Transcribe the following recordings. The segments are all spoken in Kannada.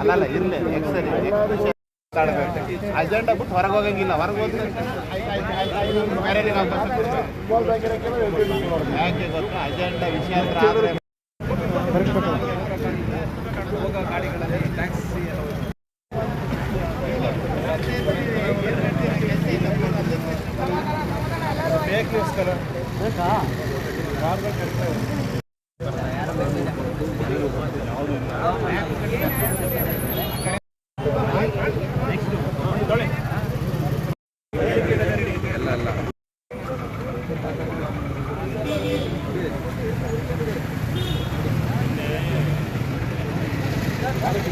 ಅಲ್ಲಲ್ಲ ಇರ್ಲಿ ಎಕ್ಸರಿ ಅಜೆಂಡಾ ಬಿಟ್ಟು ಹೊರಗೆ ಹೋಗಂಗಿಲ್ಲ ಹೊರಗೆ ಹೋದ್ರೆ. ಯಾಕೆ ಗೊತ್ತಾ? ಅಜೆಂಡಾ ವಿಷಯಾಂತರ ಆದ್ರೆ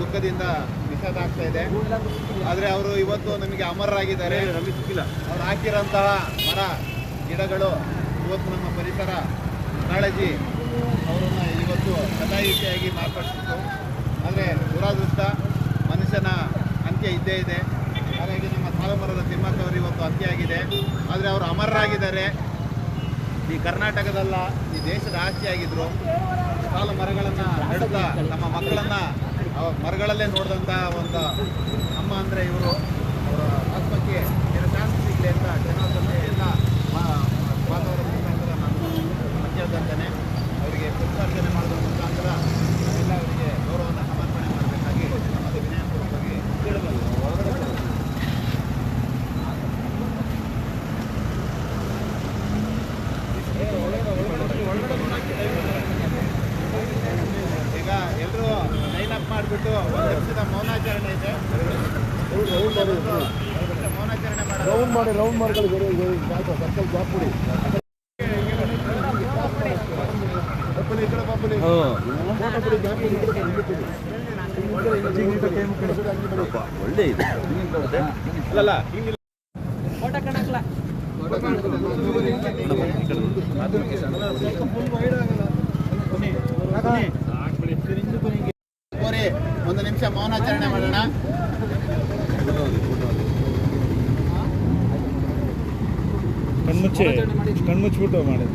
ದುಃಖದಿಂದ ನಿಷೇಧ ಆಗ್ತಾ ಇದೆ. ಆದರೆ ಅವರು ಇವತ್ತು ನಮಗೆ ಅಮರರಾಗಿದ್ದಾರೆ. ಅವ್ರು ಹಾಕಿರೋಂತಹ ಮರ, ಗಿಡಗಳು ಇವತ್ತು ನಮ್ಮ ಪರಿಸರ ಕಾಳಜಿ ಅವರನ್ನು ಇವತ್ತು ಕದಾಯಿತಿಯಾಗಿ ಮಾರ್ಪಡಿಸಿತ್ತು. ಆದರೆ ದುರಾದೃಷ್ಟ, ಮನುಷ್ಯನ ಅಂತ್ಯ ಇದ್ದೇ ಇದೆ. ಹಾಗಾಗಿ ನಮ್ಮ ಸಾಲುಮರದ ತಿಮ್ಮಕ್ಕವರು ಇವತ್ತು ಅಂತ್ಯ ಆಗಿದೆ ಆದರೆ ಅವರು ಅಮರರಾಗಿದ್ದಾರೆ. ಈ ಕರ್ನಾಟಕದಲ್ಲ ಈ ದೇಶದ ಆಸ್ತಿಯಾಗಿದ್ದರು ಸಾಲು ಮರಗಳನ್ನು ನಡೆದ ನಮ್ಮ ಮಕ್ಕಳನ್ನ ಮರಗಳಲ್ಲೇ ನೋಡಿದಂಥ ಒಂದು ಅಮ್ಮ ಅಂದರೆ ಇವರು. ಅವರ ಆತ್ಮಕ್ಕೆ ಶಾಂತಿ ಸಿಗಲಿ ಅಂತ ಜನರಲ್ಲಿ ಎಲ್ಲ ಮಾಡಿಬಿಟ್ಟು ಒಂದು ನಿಮಿಷದ ಮೌನಾಚರಣೆ ಇದೆ ರೌಂಡ್ ಮಾಡಿ ರೌಂಡ್ ಮಾಡ್ಕೊಳ್ಳಿ ಸರ್ಕಲ್ ಜಾಬ್ ಕೊಡಿ ಒಳ್ಳೆ ಇದೆ ಫೋಟೋ ಕಡೆ ಕೊಡಿ, ಈ ಕಡೆ ಕೊಡಿ. ಒಳ್ಳೆ ಇದೆ ಅಲ್ಲಲ್ಲ ಕೋರಿ ಒಂದು ನಿಮಿಷ ಮೌನಾಚರಣೆ ಮಾಡೋಣ. ಕಣ್ಮುಚ್ಚಿ ಕಣ್ಮುಚ್ಚಿಬಿಟ್ಟು ಮಾಡಿ.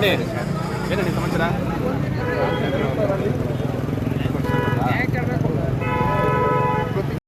అట్నే ఏంటండి సంవత్సరా